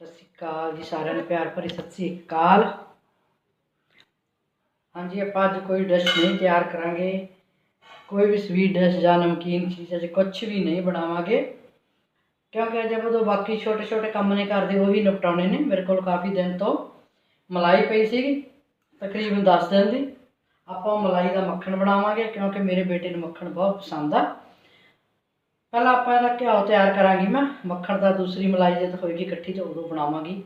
ਸਤਿ ਸ਼੍ਰੀ ਅਕਾਲ ਜੀ, ਸਾਰਿਆਂ ਨੂੰ ਪਿਆਰ ਭਰੀ ਸਤਿ ਸ਼੍ਰੀ ਅਕਾਲ। ਹਾਂਜੀ, ਆਪਾਂ ਅੱਜ ਕੋਈ ਡਿਸ਼ ਨਹੀਂ ਤਿਆਰ ਕਰਾਂਗੇ। ਕੋਈ ਵੀ ਸਵੀਟ ਡਿਸ਼ ਜਾਂ ਨਮਕੀਨ ਚੀਜ਼ ਅਜੇ ਕੁਝ ਵੀ ਨਹੀਂ ਬਣਾਵਾਂਗੇ। ਕਿਉਂਕਿ ਅਜੇ ਜਦੋਂ ਬਾਕੀ ਛੋਟੇ ਛੋਟੇ ਕੰਮ ਨੇ ਕਰਦੇ ਉਹ ਵੀ ਨਿਪਟਾਉਣੇ ਨੇ। ਮੇਰੇ ਕੋਲ ਕਾਫੀ ਦਿਨ ਤੋਂ ਮਲਾਈ ਪਈ ਸੀਗੀ, ਤਕਰੀਬਨ 10 ਦਿਨ ਦੀ। ਆਪਾਂ ਮਲਾਈ ਦਾ ਮੱਖਣ ਬਣਾਵਾਂਗੇ, ਕਿਉਂਕਿ ਮੇਰੇ ਬੇਟੇ ਨੂੰ ਮੱਖਣ ਬਹੁਤ ਪਸੰਦ ਆ। ਪਹਿਲਾਂ ਆਪਾਂ ਇਹਦਾ ਘਿਓ ਤਿਆਰ ਕਰਾਂਗੀ ਮੈਂ, ਮੱਖਣ ਦਾ ਦੂਸਰੀ ਮਲਾਈ ਜਦ ਹੋਏਗੀ ਇਕੱਠੀ ਤਾਂ ਉਦੋਂ ਬਣਾਵਾਂਗੀ।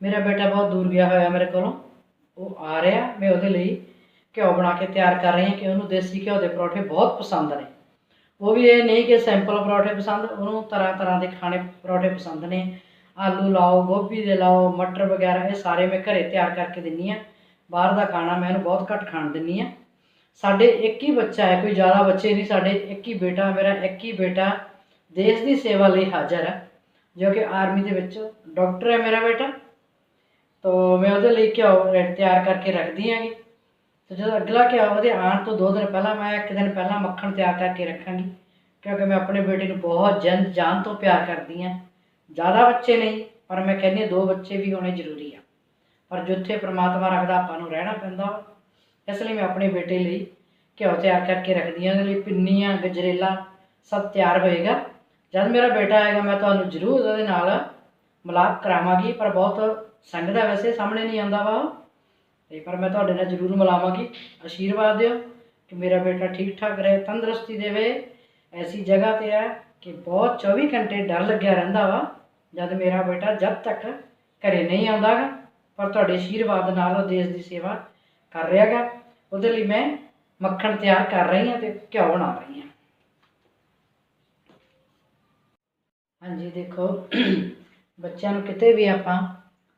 ਮੇਰਾ ਬੇਟਾ ਬਹੁਤ ਦੂਰ ਗਿਆ ਹੋਇਆ ਮੇਰੇ ਕੋਲੋਂ, ਉਹ ਆ ਰਿਹਾ, ਮੈਂ ਉਹਦੇ ਲਈ ਘਿਓ ਬਣਾ ਕੇ ਤਿਆਰ ਕਰ ਰਹੀ ਹਾਂ ਕਿ ਉਹਨੂੰ ਦੇਸੀ ਘਿਓ ਦੇ ਪਰੌਠੇ ਬਹੁਤ ਪਸੰਦ ਨੇ। ਉਹ ਵੀ ਇਹ ਨਹੀਂ ਕਿ ਸਿੰਪਲ ਪਰੌਠੇ ਪਸੰਦ, ਉਹਨੂੰ ਤਰ੍ਹਾਂ ਤਰ੍ਹਾਂ ਦੇ ਖਾਣੇ ਪਰੌਠੇ ਪਸੰਦ ਨੇ। ਆਲੂ ਲਾਓ, ਗੋਭੀ ਦੇ ਲਾਓ, ਮਟਰ ਵਗੈਰਾ, ਇਹ ਸਾਰੇ ਮੈਂ ਘਰੇ ਤਿਆਰ ਕਰਕੇ ਦਿੰਨੀ ਆ ਬਾਹਰ ਦਾ ਖਾਣਾ ਮੈਂ ਇਹਨੂੰ ਬਹੁਤ ਘੱਟ ਖਾਣ ਦਿੰਨੀ ਆ ਸਾਡੇ ਇੱਕ ਹੀ ਬੱਚਾ ਹੈ, ਕੋਈ ਜ਼ਿਆਦਾ ਬੱਚੇ ਨਹੀਂ, ਸਾਡੇ ਇੱਕ ਹੀ ਬੇਟਾ, ਮੇਰਾ ਇੱਕ ਹੀ ਬੇਟਾ ਦੇਸ਼ ਦੀ ਸੇਵਾ ਲਈ ਹਾਜ਼ਰ ਹੈ, ਜੋ ਕਿ ਆਰਮੀ ਦੇ ਵਿੱਚ ਡਾਕਟਰ ਹੈ ਮੇਰਾ ਬੇਟਾ। ਤੋ ਮੈਂ ਉਹਦੇ ਲਈ ਘਿਓ ਰੈਡ ਤਿਆਰ ਕਰਕੇ ਰੱਖਦੀ ਆਂਗੀ ਤੇ ਜਦੋਂ ਅਗਲਾ ਘਿਓ ਉਹਦੇ ਆਉਣ ਤੋਂ ਦੋ ਦਿਨ ਪਹਿਲਾਂ ਮੈਂ ਇੱਕ ਦਿਨ ਪਹਿਲਾਂ ਮੱਖਣ ਤਿਆਰ ਕਰਕੇ ਰੱਖਾਂਗੀ, ਕਿਉਂਕਿ ਮੈਂ ਆਪਣੇ ਬੇਟੇ ਨੂੰ ਬਹੁਤ ਜਨ ਜਾਨ ਤੋਂ ਪਿਆਰ ਕਰਦੀ ਹਾਂ। ਜ਼ਿਆਦਾ ਬੱਚੇ ਨਹੀਂ, ਪਰ ਮੈਂ ਕਹਿੰਦੀ ਹਾਂ ਦੋ ਬੱਚੇ ਵੀ ਹੋਣੇ ਜ਼ਰੂਰੀ ਆ। ਪਰ ਜਿੱਥੇ ਪ੍ਰਮਾਤਮਾ ਰੱਖਦਾ, ਆਪਾਂ ਨੂੰ ਰਹਿਣਾ ਪੈਂਦਾ ਵਾ। ਇਸ ਲਈ ਮੈਂ ਆਪਣੇ ਬੇਟੇ ਲਈ ਘਿਓ ਤਿਆਰ ਕਰਕੇ ਰੱਖਦੀ ਹਾਂ, ਉਹਦੇ ਲਈ ਪਿੰਨੀਆਂ, ਗਜਰੇਲਾ ਸਭ ਤਿਆਰ ਹੋਏਗਾ। ਜਦ ਮੇਰਾ ਬੇਟਾ ਆਏਗਾ, ਮੈਂ ਤੁਹਾਨੂੰ ਜ਼ਰੂਰ ਉਹਦੇ ਨਾਲ ਮਿਲਾਪ ਕਰਾਵਾਂਗੀ, ਪਰ ਬਹੁਤ ਸੰਗਦਾ ਵੈਸੇ ਸਾਹਮਣੇ ਨਹੀਂ ਆਉਂਦਾ ਵਾ ਉਹ। ਤੇ ਪਰ ਮੈਂ ਤੁਹਾਡੇ ਨਾਲ ਜ਼ਰੂਰ ਮਿਲਾਵਾਂਗੀ। ਆਸ਼ੀਰਵਾਦ ਦਿਓ ਕਿ ਮੇਰਾ ਬੇਟਾ ਠੀਕ ਠਾਕ ਰਹੇ, ਤੰਦਰੁਸਤੀ ਦੇਵੇ। ਐਸੀ ਜਗ੍ਹਾ ਤੇ ਹੈ ਕਿ ਬਹੁਤ 24 ਘੰਟੇ ਡਰ ਲੱਗਿਆ ਰਹਿੰਦਾ ਵਾ, ਜਦ ਮੇਰਾ ਬੇਟਾ ਜਦ ਤੱਕ ਘਰੇ ਨਹੀਂ ਆਉਂਦਾ ਗਾ, ਪਰ ਤੁਹਾਡੇ ਆਸ਼ੀਰਵਾਦ ਨਾਲ ਉਹ ਦੇਸ਼ ਦੀ ਸੇਵਾ ਕਰ ਰਿਹਾ ਗਾ। ਉਹਦੇ ਲਈ ਮੈਂ ਮੱਖਣ ਤਿਆਰ ਕਰ ਰਹੀ ਹਾਂ ਤੇ ਘਿਓ ਬਣਾ ਰਹੀ ਹਾਂ। ਹਾਂਜੀ, ਦੇਖੋ, ਬੱਚਿਆਂ ਨੂੰ ਕਿਤੇ ਵੀ ਆਪਾਂ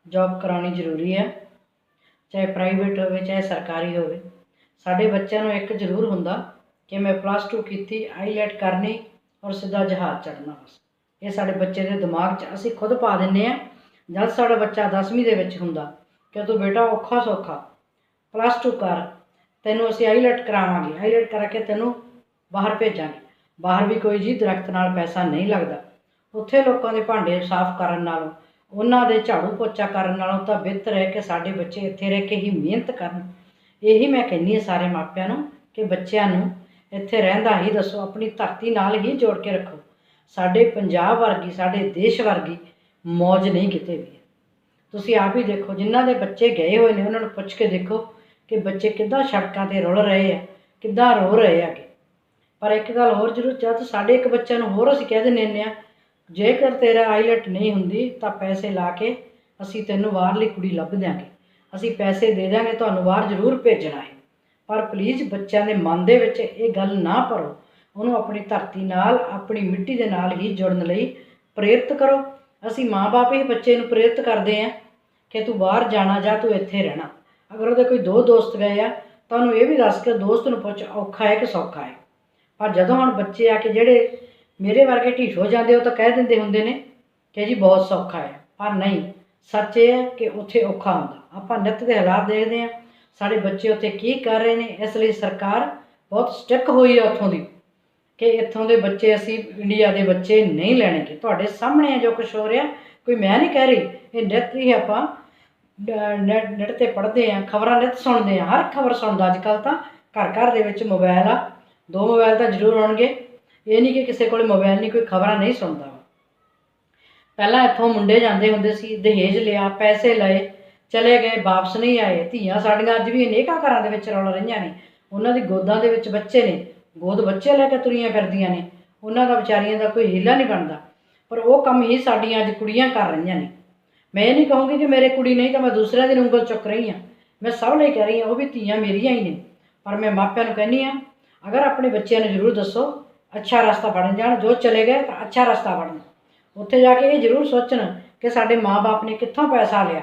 ਜੌਬ ਕਰਾਉਣੀ ਜ਼ਰੂਰੀ ਹੈ, ਚਾਹੇ ਪ੍ਰਾਈਵੇਟ ਹੋਵੇ, ਚਾਹੇ ਸਰਕਾਰੀ ਹੋਵੇ, ਸਾਡੇ ਬੱਚਿਆਂ ਨੂੰ ਇੱਕ ਜ਼ਰੂਰ ਹੁੰਦਾ ਕਿ ਮੈਂ ਪਲੱਸ 2 ਕੀਤੀ ਆਈਲੈਟ ਕਰਨੀ ਔਰ ਸਿੱਧਾ ਜਹਾਜ਼ ਚੜ੍ਹਨਾ ਬਸ। ਇਹ ਸਾਡੇ ਬੱਚੇ ਦੇ ਦਿਮਾਗ 'ਚ ਅਸੀਂ ਖੁਦ ਪਾ ਦਿੰਨੇ ਆ ਜਦ ਸਾਡਾ ਬੱਚਾ 10ਵੀਂ ਦੇ ਵਿੱਚ ਹੁੰਦਾ, ਕਿ ਤੂੰ ਬੇਟਾ ਔਖਾ ਸੌਖਾ ਪਲੱਸ 2 ਕਰ ਤੈਨੂੰ ਅਸੀਂ ਆਈਲੈਟ ਕਰਾਵਾਂਗੇ ਆਈਲੈਟ ਕਰਾ ਕੇ ਤੈਨੂੰ ਬਾਹਰ ਭੇਜਾਂਗੇ। ਬਾਹਰ ਵੀ ਕੋਈ ਜੀ ਦਰਖਤ ਨਾਲ ਪੈਸਾ ਨਹੀਂ ਲੱਗਦਾ। ਉੱਥੇ ਲੋਕਾਂ ਦੇ ਭਾਂਡੇ ਸਾਫ਼ ਕਰਨ ਨਾਲੋਂ, ਉਹਨਾਂ ਦੇ ਝਾੜੂ ਪੋਚਾ ਕਰਨ ਨਾਲੋਂ ਤਾਂ ਬਿਹਤਰ ਹੈ ਕਿ ਸਾਡੇ ਬੱਚੇ ਇੱਥੇ ਰਹਿ ਕੇ ਹੀ ਮਿਹਨਤ ਕਰਨ। ਇਹੀ ਮੈਂ ਕਹਿੰਦੀ ਹਾਂ ਸਾਰੇ ਮਾਪਿਆਂ ਨੂੰ ਕਿ ਬੱਚਿਆਂ ਨੂੰ ਇੱਥੇ ਰਹਿੰਦਾ ਹੀ ਦੱਸੋ, ਆਪਣੀ ਧਰਤੀ ਨਾਲ ਹੀ ਜੋੜ ਕੇ ਰੱਖੋ। ਸਾਡੇ ਪੰਜਾਬ ਵਰਗੀ, ਸਾਡੇ ਦੇਸ਼ ਵਰਗੀ ਮੌਜ ਨਹੀਂ ਕਿਤੇ ਵੀ ਤੁਸੀਂ ਆਪ ਹੀ ਦੇਖੋ, ਜਿਨ੍ਹਾਂ ਦੇ ਬੱਚੇ ਗਏ ਹੋਏ ਨੇ, ਉਹਨਾਂ ਨੂੰ ਪੁੱਛ ਕੇ ਦੇਖੋ ਕਿ ਬੱਚੇ ਕਿੱਦਾਂ ਸੜਕਾਂ ਤੇ ਰੁਲ ਰਹੇ ਆ, ਕਿੱਦਾਂ ਰੋ ਰਹੇ ਹੈਗੇ ਪਰ ਇੱਕ ਗੱਲ ਹੋਰ ਜ਼ਰੂਰ, ਜਦ ਸਾਡੇ ਇੱਕ ਬੱਚਿਆਂ ਨੂੰ ਹੋਰ ਅਸੀਂ ਕਹਿ ਦਿੰਦੇ ਹੁੰਦੇ ਆ, ਜੇਕਰ ਤੇਰਾ ਆਈਲਟ ਨਹੀਂ ਹੁੰਦੀ, ਤਾਂ ਪੈਸੇ ਲਾ ਕੇ ਅਸੀਂ ਤੈਨੂੰ ਬਾਹਰਲੀ ਕੁੜੀ ਲੱਭ ਦਿਆਂਗੇ। ਅਸੀਂ ਪੈਸੇ ਦੇ ਦਿਆਂਗੇ, ਤੁਹਾਨੂੰ ਬਾਹਰ ਜ਼ਰੂਰ ਭੇਜਣਾ ਹੈ। ਪਰ ਪਲੀਜ਼ ਬੱਚਿਆਂ ਦੇ ਮਨ ਦੇ ਵਿੱਚ ਇਹ ਗੱਲ ਨਾ ਭਰੋ। ਉਹਨੂੰ ਆਪਣੀ ਧਰਤੀ ਨਾਲ, ਆਪਣੀ ਮਿੱਟੀ ਦੇ ਨਾਲ ਹੀ ਜੁੜਨ ਲਈ ਪ੍ਰੇਰਿਤ ਕਰੋ। ਅਸੀਂ ਮਾਪੇ ਹੀ ਬੱਚੇ ਨੂੰ ਪ੍ਰੇਰਿਤ ਕਰਦੇ ਆਂ ਕਿ ਤੂੰ ਬਾਹਰ ਜਾਣਾ ਜਾਂ ਤੂੰ ਇੱਥੇ ਰਹਿਣਾ। ਅਗਰ ਉਹਦੇ ਕੋਈ ਦੋ ਦੋਸਤ ਗਏ ਆ, ਤਾਂ ਉਹਨੂੰ ਇਹ ਵੀ ਦੱਸ ਕੇ ਦੋਸਤ ਨੂੰ ਪੁੱਛ, ਔਖਾ ਹੈ ਕਿ ਸੌਖਾ ਹੈ। ਪਰ ਜਦੋਂ ਹੁਣ ਬੱਚੇ ਆ ਕੇ ਜਿਹੜੇ ਮੇਰੇ ਵਰਗੇ ਢੀਠ ਹੋ ਜਾਂਦੇ, ਉਹ ਤਾਂ ਕਹਿ ਦਿੰਦੇ ਹੁੰਦੇ ਨੇ ਕਿ ਜੀ ਬਹੁਤ ਸੌਖਾ ਹੈ। ਪਰ ਨਹੀਂ, ਸੱਚ ਇਹ ਹੈ ਕਿ ਉੱਥੇ ਔਖਾ ਹੁੰਦਾ। ਆਪਾਂ ਨਿੱਤ ਦੇ ਹਾਲਾਤ ਦੇਖਦੇ ਹਾਂ, ਸਾਡੇ ਬੱਚੇ ਉੱਥੇ ਕੀ ਕਰ ਰਹੇ ਨੇ, ਇਸ ਲਈ ਸਰਕਾਰ ਬਹੁਤ ਸਟਿਕ ਹੋਈ ਹੈ ਉੱਥੋਂ ਦੀ ਕਿ ਇੱਥੋਂ ਦੇ ਬੱਚੇ ਅਸੀਂ ਇੰਡੀਆ ਦੇ ਬੱਚੇ ਨਹੀਂ ਲੈਣਗੇ। ਤੁਹਾਡੇ ਸਾਹਮਣੇ ਹੈ ਜੋ ਕੁਝ ਹੋ ਰਿਹਾ, ਕੋਈ ਮੈਂ ਨਹੀਂ ਕਹਿ ਰਹੀ, ਇਹ ਨਿੱਤ ਹੀ ਆਪਾਂ ਨੈਟ ਨੈਟ ਤੇ ਪੜ੍ਹਦੇ ਆ, ਖਬਰਾਂ ਨਿੱਤ ਸੁਣਦੇ ਆ, ਹਰ ਖਬਰ ਸੁਣਦਾ ਅੱਜ ਕੱਲ ਤਾਂ। ਘਰ ਘਰ ਦੇ ਵਿੱਚ ਮੋਬਾਈਲ ਆ, ਦੋ ਮੋਬਾਈਲ ਤਾਂ ਜ਼ਰੂਰ ਹੋਣਗੇ ਇਹ ਨਹੀਂ ਕਿ ਕਿਸੇ ਕੋਲ ਮੋਬਾਈਲ ਨਹੀਂ, ਕੋਈ ਖਬਰਾਂ ਨਹੀਂ ਸੁਣਦਾ। ਵਾ। ਪਹਿਲਾਂ ਇੱਥੋਂ ਮੁੰਡੇ ਜਾਂਦੇ ਹੁੰਦੇ ਸੀ, ਦਹੇਜ ਲਿਆ, ਪੈਸੇ ਲਏ, ਚਲੇ ਗਏ, ਵਾਪਸ ਨਹੀਂ ਆਏ। ਧੀਆਂ ਸਾਡੀਆਂ ਅੱਜ ਵੀ ਅਨੇਕਾਂ ਘਰਾਂ ਦੇ ਵਿੱਚ ਰੌਲ ਰਹੀਆਂ ਨੇ। ਉਹਨਾਂ ਦੀ ਗੋਦਾਂ ਦੇ ਵਿੱਚ ਬੱਚੇ ਨੇ। ਗੋਦ ਬੱਚੇ ਲੈ ਕੇ ਤੁਰੀਆਂ ਫਿਰਦੀਆਂ ਨੇ। ਉਹਨਾਂ ਦਾ ਵਿਚਾਰੀਆਂ ਦਾ ਕੋਈ ਹੀਲਾ ਨਹੀਂ ਬਣਦਾ। ਪਰ ਉਹ ਕੰਮ ਹੀ ਸਾਡੀਆਂ ਅੱਜ ਕੁੜੀਆਂ ਕਰ ਰਹੀਆਂ ਨੇ। ਮੈਂ ਇਹ ਨਹੀਂ ਕਹੂੰਗੀ ਕਿ ਮੇਰੇ ਕੁੜੀ ਨਹੀਂ ਤਾਂ ਮੈਂ ਦੂਸਰਿਆਂ ਦੀ ਉਂਗਲ ਚੁੱਕ ਰਹੀ ਹਾਂ। ਮੈਂ ਸਭ ਲਈ ਕਹਿ ਰਹੀ ਹਾਂ, ਉਹ ਵੀ ਧੀਆਂ ਮੇਰੀਆਂ ਹੀ ਨੇ। ਪਰ ਮੈਂ ਮਾਪਿਆਂ ਨੂੰ ਕਹਿੰਦੀ ਹਾਂ, ਅਗਰ ਆਪਣੇ ਬੱਚਿਆਂ ਨੂੰ ਜ਼ਰੂਰ ਦੱਸੋ, ਅੱਛਾ ਰਸਤਾ ਫੜਨ ਜਾਣ, ਜੋ ਚਲੇ ਗਏ ਤਾਂ ਅੱਛਾ ਰਸਤਾ ਫੜਨ ਉੱਥੇ ਜਾ ਕੇ ਇਹ ਜ਼ਰੂਰ ਸੋਚਣ ਕਿ ਸਾਡੇ ਮਾਪੇ ਨੇ ਕਿੱਥੋਂ ਪੈਸਾ ਲਿਆ।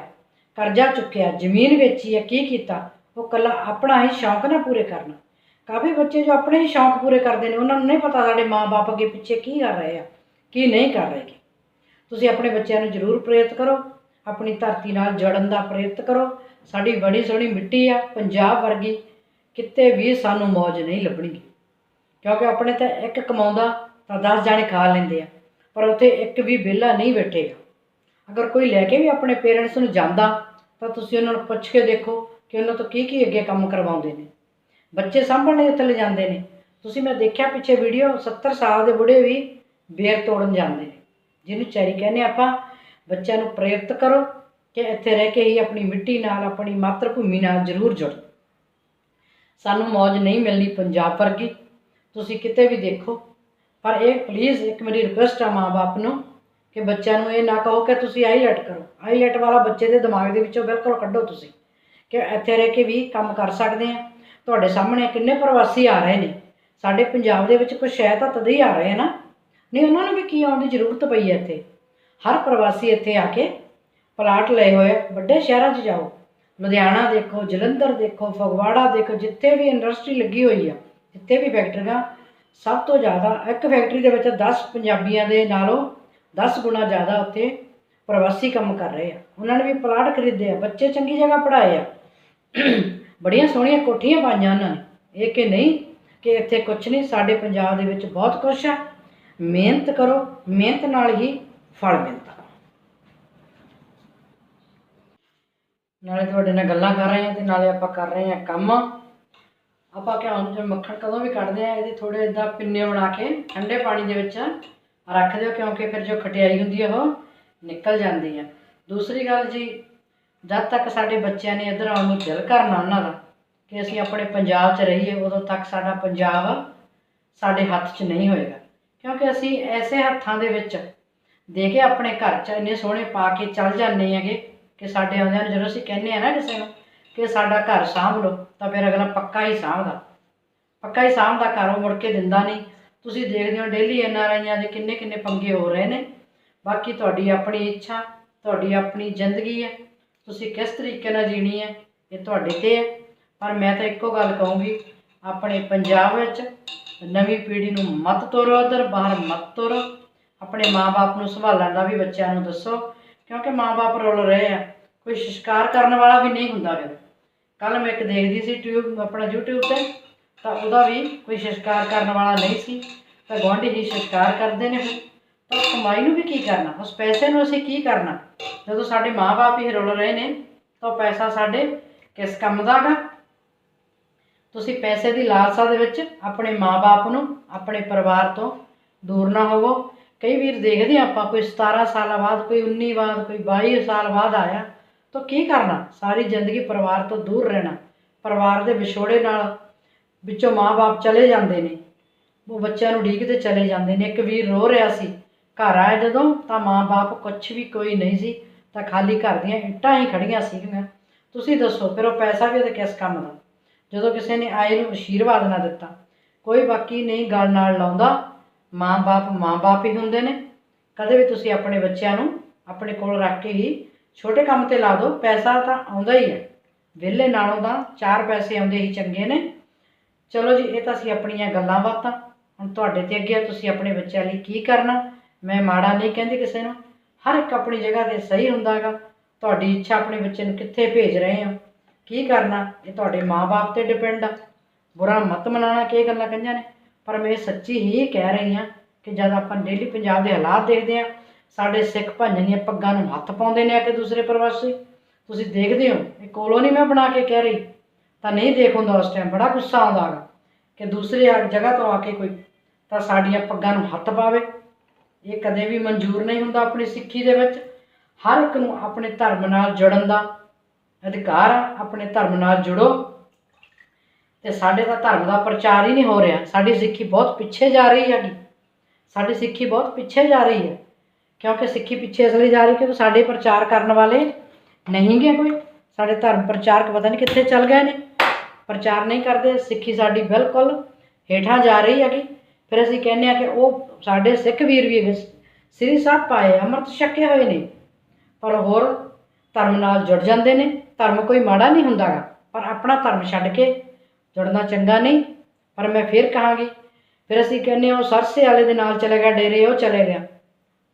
ਕਰਜ਼ਾ ਚੁੱਕਿਆ, ਜ਼ਮੀਨ ਵੇਚੀ ਹੈ, ਕੀ ਕੀਤਾ? ਉਹ ਕੱਲਾ ਆਪਣਾ ਹੀ ਸ਼ੌਂਕ ਨਾ ਪੂਰੇ ਕਰਨਾ। ਕਾਫੀ ਬੱਚੇ ਜੋ ਆਪਣੇ ਹੀ ਸ਼ੌਂਕ ਪੂਰੇ ਕਰਦੇ ਨੇ, ਉਹਨਾਂ ਨੂੰ ਨਹੀਂ ਪਤਾ ਸਾਡੇ ਮਾਪੇ ਅੱਗੇ ਪਿੱਛੇ ਕੀ ਕਰ ਰਹੇ ਆ, ਕੀ ਨਹੀਂ ਕਰ ਰਹੇ। ਤੁਸੀਂ ਆਪਣੇ ਬੱਚਿਆਂ ਨੂੰ ਜ਼ਰੂਰ ਪ੍ਰੇਰਿਤ ਕਰੋ। ਆਪਣੀ ਧਰਤੀ ਨਾਲ ਜੜਨ ਦਾ ਪ੍ਰੇਰਿਤ ਕਰੋ। ਸਾਡੀ ਬੜੀ ਸੋਹਣੀ ਮਿੱਟੀ ਆ, ਪੰਜਾਬ ਵਰਗੀ। ਕਿਤੇ ਵੀ ਸਾਨੂੰ ਮੌਜ ਨਹੀਂ ਲੱਭਣੀ। ਕਿਉਂਕਿ ਆਪਣੇ ਤਾਂ ਇੱਕ ਕਮਾਉਂਦਾ ਤਾਂ 10 ਜਾਣੇ ਖਾ ਲੈਂਦੇ ਆ, ਪਰ ਉੱਥੇ ਇੱਕ ਵੀ ਵਿਹਲਾ ਨਹੀਂ ਬੈਠੇਗਾ। ਅਗਰ ਕੋਈ ਲੈ ਕੇ ਵੀ ਆਪਣੇ ਪੇਰੈਂਟਸ ਨੂੰ ਜਾਂਦਾ, ਤਾਂ ਤੁਸੀਂ ਉਹਨਾਂ ਨੂੰ ਪੁੱਛ ਕੇ ਦੇਖੋ ਕਿ ਉਹਨਾਂ ਤੋਂ ਕੀ ਕੀ ਅੱਗੇ ਕੰਮ ਕਰਵਾਉਂਦੇ ਨੇ। ਬੱਚੇ ਸਾਂਭਣ ਉੱਤੇ ਲੈ ਜਾਂਦੇ ਨੇ। ਤੁਸੀਂ ਮੈਂ ਦੇਖਿਆ ਪਿੱਛੇ ਵੀਡੀਓ 70 ਸਾਲ ਦੇ ਬੁੜੇ ਵੀ ਬੇਰ ਤੋੜਨ ਜਾਂਦੇ ਨੇ, ਜਿਹਨੂੰ ਚੈਰੀ ਕਹਿੰਦੇ ਆਪਾਂ। ਬੱਚਿਆਂ ਨੂੰ ਪ੍ਰੇਰਿਤ ਕਰੋ ਕਿ ਇੱਥੇ ਰਹਿ ਕੇ ਹੀ ਆਪਣੀ ਮਿੱਟੀ ਨਾਲ, ਆਪਣੀ ਮਾਤਰ ਭੂਮੀ ਨਾਲ ਜ਼ਰੂਰ ਜੁੜੋ। ਸਾਨੂੰ ਮੌਜ ਨਹੀਂ ਮਿਲਣੀ ਪੰਜਾਬ ਵਰਗੀ। ਤੁਸੀਂ ਕਿਤੇ ਵੀ ਦੇਖੋ। ਪਰ ਇਹ ਪਲੀਜ਼ ਇੱਕ ਮੇਰੀ ਰਿਕੁਐਸਟ ਆ ਮਾਂ-ਬਾਪ ਨੂੰ ਕਿ ਬੱਚਿਆਂ ਨੂੰ ਇਹ ਨਾ ਕਹੋ ਕਿ ਤੁਸੀਂ ਆਈਲੈਟ ਕਰੋ। ਆਈਲੈਟ ਵਾਲਾ ਬੱਚੇ ਦੇ ਦਿਮਾਗ ਦੇ ਵਿੱਚੋਂ ਬਿਲਕੁਲ ਕੱਢੋ ਤੁਸੀਂ ਕਿ ਇੱਥੇ ਰਹਿ ਕੇ ਵੀ ਕੰਮ ਕਰ ਸਕਦੇ ਆ। ਤੁਹਾਡੇ ਸਾਹਮਣੇ ਕਿੰਨੇ ਪ੍ਰਵਾਸੀ ਆ ਰਹੇ ਨੇ। ਸਾਡੇ ਪੰਜਾਬ ਦੇ ਵਿੱਚ ਕੁਝ ਸ਼ਾਇਦ ਤਾਂ ਤਦੇ ਹੀ ਆ ਰਹੇ ਆ ਨਾ। ਨਹੀਂ, ਉਹਨਾਂ ਨੂੰ ਵੀ ਕੀ ਆਉਣ ਦੀ ਜ਼ਰੂਰਤ ਪਈ ਹੈ ਇੱਥੇ? ਹਰ ਪ੍ਰਵਾਸੀ ਇੱਥੇ ਆ ਕੇ ਪਲਾਟ ਲਏ ਹੋਏ ਵੱਡੇ ਸ਼ਹਿਰਾਂ 'ਚ ਜਾਓ। ਲੁਧਿਆਣਾ ਦੇਖੋ, ਜਲੰਧਰ ਦੇਖੋ, ਫਗਵਾੜਾ ਦੇਖੋ, ਜਿੱਥੇ ਵੀ ਇੰਡਸਟਰੀ ਲੱਗੀ ਹੋਈ ਆ, ਜਿੱਥੇ ਵੀ ਫੈਕਟਰੀਆਂ, ਸਭ ਤੋਂ ਜ਼ਿਆਦਾ ਇੱਕ ਫੈਕਟਰੀ ਦੇ ਵਿੱਚ 10 ਪੰਜਾਬੀਆਂ ਦੇ ਨਾਲੋਂ 10 ਗੁਣਾ ਜ਼ਿਆਦਾ ਉੱਥੇ ਪ੍ਰਵਾਸੀ ਕੰਮ ਕਰ ਰਹੇ ਆ। ਉਹਨਾਂ ਨੇ ਵੀ ਪਲਾਟ ਖਰੀਦੇ ਆ, ਬੱਚੇ ਚੰਗੀ ਜਗ੍ਹਾ ਪੜ੍ਹਾਏ ਆ। ਬੜੀਆਂ ਸੋਹਣੀਆਂ ਕੋਠੀਆਂ ਪਾਈਆਂ ਉਹਨਾਂ ਨੇ। ਇਹ ਕਿ ਨਹੀਂ ਕਿ ਇੱਥੇ ਕੁਝ ਨਹੀਂ, ਸਾਡੇ ਪੰਜਾਬ ਦੇ ਵਿੱਚ ਬਹੁਤ ਕੁਝ ਆ। ਮਿਹਨਤ ਕਰੋ, ਮਿਹਨਤ ਨਾਲ ਹੀ ਫਲ ਮਿਲਦਾ। ਨਾਲੇ ਤੁਹਾਡੇ ਨਾਲ ਗੱਲਾਂ ਕਰ ਰਹੇ ਹਾਂ ਤੇ ਨਾਲੇ ਆਪਾਂ ਕਰ ਰਹੇ ਹਾਂ ਕੰਮ। ਆਪਾਂ ਕਿਆ ਹੁਣ ਜੇ ਮੱਖਣ ਕਦੋਂ ਵੀ ਕੱਢਦੇ ਆ ਇਹਦੇ ਥੋੜੇ ਇਦਾਂ ਪਿੰਨੇ ਬਣਾ ਕੇ ਠੰਡੇ ਪਾਣੀ ਦੇ ਵਿੱਚ ਰੱਖ ਦਿਓ ਕਿਉਂਕਿ ਫਿਰ ਜੋ ਖਟਿਆਈ ਹੁੰਦੀ ਹੈ ਉਹ ਨਿਕਲ ਜਾਂਦੀ ਹੈ ਦੂਸਰੀ ਗੱਲ ਜੀ, ਜਦ ਤੱਕ ਸਾਡੇ ਬੱਚਿਆਂ ਨੇ ਇੱਧਰ ਆਉਣ ਨੂੰ ਦਿਲ ਕਰਨਾ ਉਹਨਾਂ ਦਾ ਕਿ ਅਸੀਂ ਆਪਣੇ ਪੰਜਾਬ 'ਚ ਰਹੀਏ, ਉਦੋਂ ਤੱਕ ਸਾਡਾ ਪੰਜਾਬ ਸਾਡੇ ਹੱਥ 'ਚ ਨਹੀਂ ਹੋਏਗਾ। ਕਿਉਂਕਿ ਅਸੀਂ ਐਸੇ ਹੱਥਾਂ ਦੇ ਵਿੱਚ ਦੇ ਕੇ ਆਪਣੇ ਘਰ 'ਚ ਇੰਨੇ ਸੋਹਣੇ ਪਾ ਕੇ ਚੱਲ ਜਾਂਦੇ ਹੈਗੇ ਕਿ ਸਾਡੇ ਆਉਂਦਿਆਂ ਨੂੰ ਜਦੋਂ ਅਸੀਂ ਕਹਿੰਦੇ ਆ ਨਾ ਕਿਸੇ ਨੂੰ ਕਿ ਸਾਡਾ ਘਰ ਸਾਂਭ ਲਓ, ਤਾਂ ਫਿਰ ਅਗਲਾ ਪੱਕਾ ਹੀ ਸਾਂਭਦਾ। ਪੱਕਾ ਹੀ ਸਾਂਭਦਾ, ਘਰ ਉਹ ਮੁੜ ਕੇ ਦਿੰਦਾ ਨਹੀਂ। ਤੁਸੀਂ ਦੇਖਦੇ ਹੋ ਡੇਲੀ ਐਨ ਆਰ ਆਈਆਂ ਦੇ ਕਿੰਨੇ ਕਿੰਨੇ ਪੰਗੇ ਹੋ ਰਹੇ ਨੇ। ਬਾਕੀ ਤੁਹਾਡੀ ਆਪਣੀ ਇੱਛਾ, ਤੁਹਾਡੀ ਆਪਣੀ ਜ਼ਿੰਦਗੀ ਹੈ। ਤੁਸੀਂ ਕਿਸ ਤਰੀਕੇ ਨਾਲ ਜੀਣੀ ਹੈ, ਇਹ ਤੁਹਾਡੇ ਤੇ ਹੈ। ਪਰ ਮੈਂ ਤਾਂ ਇੱਕੋ ਗੱਲ ਕਹੂੰਗੀ, ਆਪਣੇ ਪੰਜਾਬ ਵਿੱਚ ਨਵੀਂ ਪੀੜ੍ਹੀ ਨੂੰ ਮਤ ਤੋਰੋ ਉਧਰ ਬਾਹਰ ਮਤ ਤੋਰੋ। ਆਪਣੇ ਮਾਪੇ ਨੂੰ ਸੰਭਾਲਣ ਦਾ ਵੀ ਬੱਚਿਆਂ ਨੂੰ ਦੱਸੋ, ਕਿਉਂਕਿ ਮਾਪੇ ਰੁਲ ਰਹੇ ਆ। ਕੋਈ ਸ਼ਿਕਾਰ ਕਰਨ ਵਾਲਾ ਵੀ ਨਹੀਂ ਹੁੰਦਾ ਫਿਰ ਕੱਲ ਮੈਂ ਇੱਕ ਦੇਖਦੀ ਸੀ ਟਿਊਬ, ਆਪਣਾ YouTube ਤੇ, ਤਾਂ ਉਹਦਾ ਵੀ ਕੋਈ ਸ਼ਿਕਾਰ ਕਰਨ ਵਾਲਾ ਨਹੀਂ ਸੀ। ਤਾਂ ਗੁਆਂਢੀ ਹੀ ਸ਼ਿਕਾਰ ਕਰਦੇ ਨੇ ਫਿਰ ਤਾਂ ਉਸ ਕਮਾਈ ਨੂੰ ਵੀ ਕੀ ਕਰਨਾ? ਉਸ ਪੈਸੇ ਨੂੰ ਅਸੀਂ ਕੀ ਕਰਨਾ? ਜਦੋਂ ਸਾਡੇ ਮਾਪੇ ਹੀ ਰੁਲ ਰਹੇ ਨੇ, ਤਾਂ ਉਹ ਪੈਸਾ ਸਾਡੇ ਕਿਸ ਕੰਮ ਦਾ ਗਾ? ਤੁਸੀਂ ਪੈਸੇ ਦੀ ਲਾਲਸਾ ਦੇ ਵਿੱਚ ਆਪਣੇ ਮਾਪੇ ਨੂੰ, ਆਪਣੇ ਪਰਿਵਾਰ ਤੋਂ ਦੂਰ ਨਾ ਹੋਵੋ। ਕਈ ਵੀਰ ਦੇਖਦੇ ਹਾਂ ਆਪਾਂ, ਕੋਈ 17 ਸਾਲਾਂ ਬਾਅਦ, ਕੋਈ 19 ਬਾਅਦ, ਕੋਈ 22 ਸਾਲ ਬਾਅਦ ਆਇਆ, ਤਾਂ ਕੀ ਕਰਨਾ? ਸਾਰੀ ਜ਼ਿੰਦਗੀ ਪਰਿਵਾਰ ਤੋਂ ਦੂਰ ਰਹਿਣਾ। ਪਰਿਵਾਰ ਦੇ ਵਿਛੋੜੇ ਨਾਲ ਵਿੱਚੋਂ ਮਾਪੇ ਚਲੇ ਜਾਂਦੇ ਨੇ। ਉਹ ਬੱਚਿਆਂ ਨੂੰ ਢੀਕਦੇ ਚਲੇ ਜਾਂਦੇ ਨੇ। ਇੱਕ ਵੀਰ ਰੋ ਰਿਹਾ ਸੀ, ਘਰ ਆਇਆ ਜਦੋਂ, ਤਾਂ ਮਾਪੇ ਕੁਛ ਵੀ ਕੋਈ ਨਹੀਂ ਸੀ, ਤਾਂ ਖਾਲੀ ਘਰ ਦੀਆਂ ਇੱਟਾਂ ਹੀ ਖੜੀਆਂ ਸੀਗੀਆਂ। ਤੁਸੀਂ ਦੱਸੋ, ਫਿਰ ਉਹ ਪੈਸਾ ਵੀ ਉਹਦੇ ਕਿਸ ਕੰਮ ਦਾ? ਜਦੋਂ ਕਿਸੇ ਨੇ ਆਏ ਨੂੰ ਆਸ਼ੀਰਵਾਦ ਨਾ ਦਿੱਤਾ, ਕੋਈ ਬਾਕੀ ਨਹੀਂ ਗੱਲ ਨਾਲ ਲਾਉਂਦਾ ਮਾਂ-ਬਾਪ ਮਾਂ-ਬਾਪ ਹੀ ਹੁੰਦੇ ਨੇ। ਕਦੇ ਵੀ ਤੁਸੀਂ ਆਪਣੇ ਬੱਚਿਆਂ ਨੂੰ ਆਪਣੇ ਕੋਲ ਰੱਖ ਕੇ ਹੀ ਛੋਟੇ ਕੰਮ ਤੇ ਲਾ ਦਿਓ ਪੈਸਾ ਤਾਂ ਆਉਂਦਾ ਹੀ ਹੈ। ਵਿਹਲੇ ਨਾਲੋਂ ਤਾਂ ਚਾਰ ਪੈਸੇ ਆਉਂਦੇ ਹੀ ਚੰਗੇ ਨੇ। ਚਲੋ ਜੀ ਇਹ ਤਾਂ ਅਸੀਂ ਆਪਣੀਆਂ ਗੱਲਾਂ ਬਾਤਾਂ। ਹੁਣ ਤੁਹਾਡੇ ਤੇ ਅੱਗੇ ਆ, ਤੁਸੀਂ ਆਪਣੇ ਬੱਚਿਆਂ ਲਈ ਕੀ ਕਰਨਾ? ਮੈਂ ਮਾੜਾ ਨਹੀਂ ਕਹਿੰਦੀ ਕਿਸੇ ਨੂੰ। ਹਰ ਇੱਕ ਆਪਣੀ ਜਗ੍ਹਾ ਤੇ ਸਹੀ ਹੁੰਦਾਗਾ ਤੁਹਾਡੀ ਇੱਛਾ ਆਪਣੇ ਬੱਚੇ ਨੂੰ ਕਿੱਥੇ ਭੇਜ ਰਹੇ ਹੋ? ਕੀ ਕਰਨਾ? ਇਹ ਤੁਹਾਡੇ ਮਾਪੇ ਤੇ ਡਿਪੈਂਡ ਆ। ਬੁਰਾ ਮਤ ਮਨਾਣਾ ਕੀ ਗੱਲਾਂ ਕਹੀਆਂ ਨੇ? ਪਰ ਮੈਂ ਇਹ ਸੱਚੀ ਹੀ ਕਹਿ ਰਹੀ ਹਾਂ ਕਿ ਜਦ ਆਪਾਂ ਡੇਲੀ ਪੰਜਾਬ ਦੇ ਹਾਲਾਤ ਦੇਖਦੇ ਆ ਸਾਡੇ ਸਿੱਖ ਭਾਈਆਂ ਦੀਆਂ ਪੱਗਾਂ ਨੂੰ ਹੱਥ ਪਾਉਂਦੇ ਨੇ ਆ ਕੇ ਦੂਸਰੇ ਪ੍ਰਵਾਸੀ। ਤੁਸੀਂ ਦੇਖਦੇ ਹੋ, ਇਹ ਕੋਲੋਨੀ ਮੈਂ ਬਣਾ ਕੇ ਕਹਿ ਰਹੀ। ਤਾਂ ਨਹੀਂ ਦੇਖ ਹੁੰਦਾ ਉਸ ਟਾਈਮ ਬੜਾ ਗੁੱਸਾ ਆਉਂਦਾ ਹੈਗਾ ਕਿ ਦੂਸਰੇ ਆ- ਜਗ੍ਹਾ ਤੋਂ ਆ ਕੇ ਕੋਈ ਤਾਂ ਸਾਡੀਆਂ ਪੱਗਾਂ ਨੂੰ ਹੱਥ ਪਾਵੇ। ਇਹ ਕਦੇ ਵੀ ਮਨਜ਼ੂਰ ਨਹੀਂ ਹੁੰਦਾ ਆਪਣੀ ਸਿੱਖੀ ਦੇ ਵਿੱਚ। ਹਰ ਇੱਕ ਨੂੰ ਆਪਣੇ ਧਰਮ ਨਾਲ ਜੁੜਨ ਦਾ ਅਧਿਕਾਰ ਆ, ਆਪਣੇ ਧਰਮ ਨਾਲ ਜੁੜੋ। ਤੇ ਸਾਡੇ ਤਾਂ ਧਰਮ ਦਾ ਪ੍ਰਚਾਰ ਹੀ ਨਹੀਂ ਹੋ ਰਿਹਾ। ਸਾਡੀ ਸਿੱਖੀ ਬਹੁਤ ਪਿੱਛੇ ਜਾ ਰਹੀ ਹੈਗੀ। ਸਾਡੀ ਸਿੱਖੀ ਬਹੁਤ ਪਿੱਛੇ ਜਾ ਰਹੀ ਹੈ। ਕਿਉਂਕਿ ਸਿੱਖੀ ਪਿੱਛੇ ਇਸ ਲਈ ਜਾ ਰਹੀ ਕਿਉਂਕਿ ਸਾਡੇ ਪ੍ਰਚਾਰ ਕਰਨ ਵਾਲੇ ਨਹੀਂ ਗਏ ਕੋਈ। ਸਾਡੇ ਧਰਮ ਪ੍ਰਚਾਰਕ ਪਤਾ ਨਹੀਂ ਕਿੱਥੇ ਚੱਲ ਗਏ ਨੇ। ਪ੍ਰਚਾਰ ਨਹੀਂ ਕਰਦੇ। ਸਿੱਖੀ ਸਾਡੀ ਬਿਲਕੁਲ ਹੇਠਾਂ ਜਾ ਰਹੀ ਹੈਗੀ। ਫਿਰ ਅਸੀਂ ਕਹਿੰਦੇ ਆ ਕਿ ਉਹ ਸਾਡੇ ਸਿੱਖ ਵੀਰ ਵੀ ਸ੍ਰੀ ਸਾਹਿਬ ਪਾਏ ਅੰਮ੍ਰਿਤ ਛਕੇ ਹੋਏ ਨੇ। ਪਰ ਹੋਰ ਧਰਮ ਨਾਲ ਜੁੜ ਜਾਂਦੇ ਨੇ। ਧਰਮ ਕੋਈ ਮਾੜਾ ਨਹੀਂ ਹੁੰਦਾਗਾ। ਪਰ ਆਪਣਾ ਧਰਮ ਛੱਡ ਕੇ ਜੁੜਨਾ ਚੰਗਾ ਨਹੀਂ, ਪਰ ਮੈਂ ਫਿਰ ਕਹਾਂਗੀ। ਫਿਰ ਅਸੀਂ ਕਹਿੰਦੇ ਹਾਂ, ਉਹ ਸਰਸੇ ਵਾਲੇ ਦੇ ਨਾਲ ਚਲੇ ਗਿਆ, ਡੇਰੇ ਉਹ ਚਲੇ ਗਿਆ।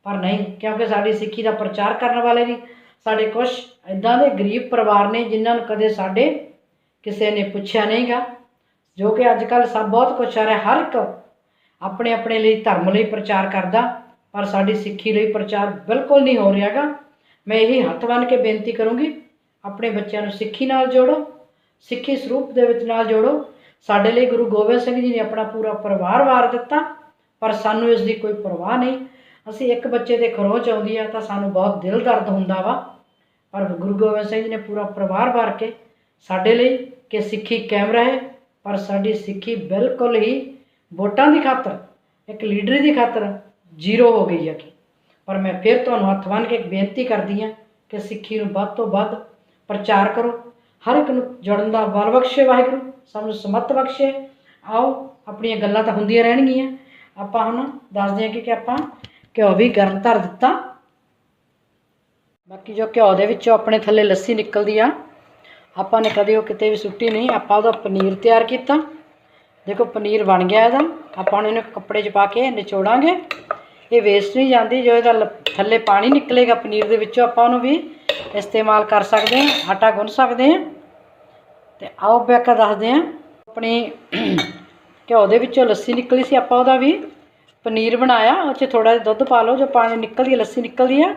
ਪਰ ਨਹੀਂ, ਕਿਉਂਕਿ ਸਾਡੀ ਸਿੱਖੀ ਦਾ ਪ੍ਰਚਾਰ ਕਰਨ ਵਾਲੇ ਵੀ ਸਾਡੇ ਕੁਝ ਇਦਾਂ ਦੇ ਗਰੀਬ ਪਰਿਵਾਰ ਨੇ ਜਿਨ੍ਹਾਂ ਨੂੰ ਕਦੇ ਸਾਡੇ ਕਿਸੇ ਨੇ ਪੁੱਛਿਆ ਨਹੀਂਗਾ, ਜੋ ਕਿ ਅੱਜ ਕੱਲ ਸਭ ਬਹੁਤ ਕੁਛ ਆ ਰਿਹਾ ਹਰ ਇੱਕ ਆਪਣੇ ਆਪਣੇ ਲਈ, ਧਰਮ ਲਈ ਪ੍ਰਚਾਰ ਕਰਦਾ, ਪਰ ਸਾਡੀ ਸਿੱਖੀ ਲਈ ਪ੍ਰਚਾਰ ਬਿਲਕੁਲ ਨਹੀਂ ਹੋ ਰਿਹਾਗਾ। ਮੈਂ ਇਹੀ ਹੱਥ ਬੰਨ੍ਹ ਕੇ ਬੇਨਤੀ ਕਰੂੰਗੀ, ਆਪਣੇ ਬੱਚਿਆਂ ਨੂੰ ਸਿੱਖੀ ਨਾਲ ਜੋੜੋ। ਸਿੱਖੀ ਸਰੂਪ ਦੇ ਵਿੱਚ ਨਾਲ ਜੋੜੋ। ਸਾਡੇ ਲਈ ਗੁਰੂ ਗੋਬਿੰਦ ਸਿੰਘ ਜੀ ਨੇ ਆਪਣਾ ਪੂਰਾ ਪਰਿਵਾਰ ਵਾਰ ਦਿੱਤਾ, ਪਰ ਸਾਨੂੰ ਇਸ ਦੀ ਕੋਈ ਪਰਵਾਹ ਨਹੀਂ। ਅਸੀਂ ਇੱਕ ਬੱਚੇ ਦੇ ਖਰੋਚ ਆਉਂਦੀ ਆ ਤਾਂ ਸਾਨੂੰ ਬਹੁਤ ਦਿਲ ਦਰਦ ਹੁੰਦਾ ਵਾ, ਪਰ ਗੁਰੂ ਗੋਬਿੰਦ ਸਿੰਘ ਜੀ ਨੇ ਪੂਰਾ ਪਰਿਵਾਰ ਵਾਰ ਕੇ ਸਾਡੇ ਲਈ ਕਿ ਸਿੱਖੀ ਕਾਇਮ ਰਹੇ, ਪਰ ਸਾਡੀ ਸਿੱਖੀ ਬਿਲਕੁਲ ਹੀ ਵੋਟਾਂ ਦੀ ਖਾਤਰ, ਇੱਕ ਲੀਡਰ ਦੀ ਖਾਤਰ ਜ਼ੀਰੋ ਹੋ ਗਈ ਹੈ ਕਿ ਪਰ ਮੈਂ ਫਿਰ ਤੁਹਾਨੂੰ ਹੱਥ ਬੰਨ੍ਹ ਕੇ ਇੱਕ ਬੇਨਤੀ ਕਰਦੀ ਹਾਂ ਕਿ ਸਿੱਖੀ ਨੂੰ ਵੱਧ ਤੋਂ ਵੱਧ ਪ੍ਰਚਾਰ ਕਰੋ ਹਰ ਇੱਕ ਨੂੰ ਜੁੜਨ ਦਾ ਬਲ ਬਖਸ਼ੇ, ਵਾਹਿਗੁਰੂ ਸਾਨੂੰ ਸਮਤ ਬਖਸ਼ੇ। ਆਓ, ਆਪਣੀਆਂ ਗੱਲਾਂ ਤਾਂ ਹੁੰਦੀਆਂ ਰਹਿਣਗੀਆਂ। ਆਪਾਂ ਹੁਣ ਦੱਸਦੇ ਹਾਂ ਕਿ ਕਿ ਆਪਾਂ ਘਿਓ ਵੀ ਗਰਮ ਧਰ ਦਿੱਤਾ। ਬਾਕੀ ਜੋ ਘਿਓ ਦੇ ਵਿੱਚੋਂ ਆਪਣੇ ਥੱਲੇ ਲੱਸੀ ਨਿਕਲਦੀ ਆ, ਆਪਾਂ ਨੇ ਕਦੇ ਉਹ ਕਿਤੇ ਵੀ ਸੁੱਟੀ ਨਹੀਂ। ਆਪਾਂ ਉਹਦਾ ਪਨੀਰ ਤਿਆਰ ਕੀਤਾ। ਦੇਖੋ, ਪਨੀਰ ਬਣ ਗਿਆ ਇਹਦਾ। ਆਪਾਂ ਹੁਣ ਇਹਨੂੰ ਕੱਪੜੇ 'ਚ ਪਾ ਕੇ ਨਿਚੋੜਾਂਗੇ ਇਹ ਵੇਸਟ ਨਹੀਂ ਜਾਂਦੀ। ਜੋ ਇਹਦਾ ਲ- ਥੱਲੇ ਪਾਣੀ ਨਿਕਲੇਗਾ ਪਨੀਰ ਦੇ ਵਿੱਚੋਂ, ਆਪਾਂ ਉਹਨੂੰ ਵੀ ਇਸਤੇਮਾਲ ਕਰ ਸਕਦੇ ਹਾਂ, ਆਟਾ ਗੁੰਨ ਸਕਦੇ ਹਾਂ। ਤੇ ਆਓ ਬੈਕਾ ਦੱਸਦੇ ਹਾਂ। ਆਪਣੀ ਘਿਓ ਦੇ ਵਿੱਚੋਂ ਲੱਸੀ ਨਿਕਲੀ ਸੀ ਆਪਾਂ ਉਹਦਾ ਵੀ। ਪਨੀਰ ਬਣਾਇਆ ਉਹ 'ਚ ਥੋੜਾ ਜਿਹਾ ਦੁੱਧ ਪਾ ਲਓ, ਜੋ ਪਾਣੀ ਨਿਕਲਦੀ ਹੈ, ਲੱਸੀ ਨਿਕਲਦੀ ਆ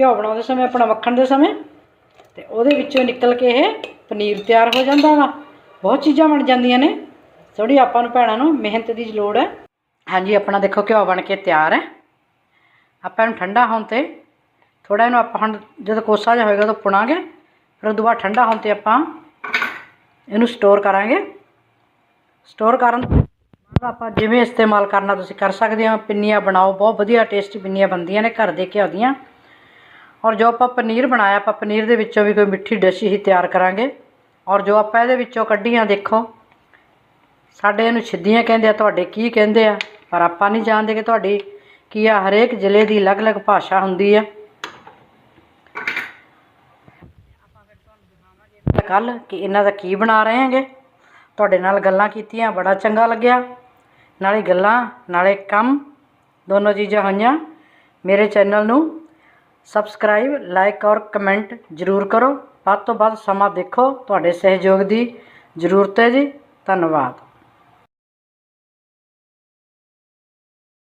ਘਿਓ ਬਣਾਉਂਦੇ ਸਮੇਂ, ਆਪਣਾ ਮੱਖਣ ਦੇ ਸਮੇਂ। ਤੇ ਉਹਦੇ ਵਿੱਚੋਂ ਨਿਕਲ ਕੇ ਇਹ ਪਨੀਰ ਤਿਆਰ ਹੋ ਜਾਂਦਾ ਵਾ। ਬਹੁਤ ਚੀਜ਼ਾਂ ਬਣ ਜਾਂਦੀਆਂ ਨੇ। ਥੋੜੀ ਆਪਾਂ ਨੂੰ ਭੈਣਾਂ ਨੂੰ ਮਿਹਨਤ ਦੀ ਲੋੜ ਹੈ। ਹਾਂਜੀ, ਆਪਣਾ ਦੇਖੋ ਘਿਓ ਬਣ ਕੇ ਤਿਆਰ ਹੈ। ਆਪਾਂ ਨੂੰ ਠੰਡਾ ਹੋਣ ਤੇ ਥੋੜਾ ਇਹਨੂੰ ਆਪਾਂ ਹੁਣ ਜਦੋਂ ਕੋਸਾ ਜਿਹਾ ਹੋਏਗਾ ਤਾਂ ਪੁਣਾਂਗੇ, ਫਿਰ ਉਦੋਂ ਬਾਅਦ ਠੰਡਾ ਹੋਣ ਤੇ ਆਪਾਂ ਇਹਨੂੰ ਸਟੋਰ ਕਰਾਂਗੇ। ਸਟੋਰ ਕਰਨ ਤੋਂ ਬਾਅਦ ਆਪਾਂ ਜਿਵੇਂ ਇਸਤੇਮਾਲ ਕਰਨਾ ਤੁਸੀਂ ਕਰ ਸਕਦੇ ਹੋ, ਪਿੰਨੀਆਂ ਬਣਾਓ, ਬਹੁਤ ਵਧੀਆ ਟੇਸਟੀ ਪਿੰਨੀਆਂ ਬਣਦੀਆਂ ਨੇ ਘਰ ਦੇ ਘਿਓ ਦੀਆਂ। ਔਰ ਜੋ ਆਪਾਂ ਪਨੀਰ ਬਣਾਇਆ, ਆਪਾਂ ਪਨੀਰ ਦੇ ਵਿੱਚੋਂ ਵੀ ਕੋਈ ਮਿੱਠੀ ਡਿਸ਼ ਹੀ ਤਿਆਰ ਕਰਾਂਗੇ। ਔਰ ਜੋ ਆਪਾਂ ਇਹਦੇ ਵਿੱਚੋਂ ਕੱਢੀਆਂ, ਦੇਖੋ, ਸਾਡੇ ਇਹਨੂੰ ਛਿੱਦੀਆਂ ਕਹਿੰਦੇ ਆ, ਤੁਹਾਡੇ ਕੀ ਕਹਿੰਦੇ ਆ? ਪਰ ਆਪਾਂ ਨਹੀਂ ਜਾਣਦੇ ਕਿ ਤੁਹਾਡੀ, ਕੀ ਆ, ਹਰੇਕ ਜ਼ਿਲ੍ਹੇ ਦੀ ਅਲੱਗ-ਅਲੱਗ ਭਾਸ਼ਾ ਹੁੰਦੀ ਆ। ਕੱਲ ਕਿ ਇਹਨਾਂ ਦਾ ਕੀ ਬਣਾ ਰਹੇ ਹੈਗੇ? ਤੁਹਾਡੇ ਨਾਲ ਗੱਲਾਂ ਕੀਤੀਆਂ, ਬੜਾ ਚੰਗਾ ਲੱਗਿਆ। ਨਾਲੇ ਗੱਲਾਂ, ਨਾਲੇ ਕੰਮ, ਦੋਨੋਂ ਚੀਜ਼ਾਂ ਹੋਈਆਂ। ਮੇਰੇ ਚੈਨਲ ਨੂੰ ਸਬਸਕ੍ਰਾਈਬ, ਲਾਈਕ ਔਰ ਕਮੈਂਟ ਜ਼ਰੂਰ ਕਰੋ। ਵੱਧ ਤੋਂ ਵੱਧ ਸਮਾਂ ਦੇਖੋ। ਤੁਹਾਡੇ ਸਹਿਯੋਗ ਦੀ ਜ਼ਰੂਰਤ ਹੈ ਜੀ। ਧੰਨਵਾਦ।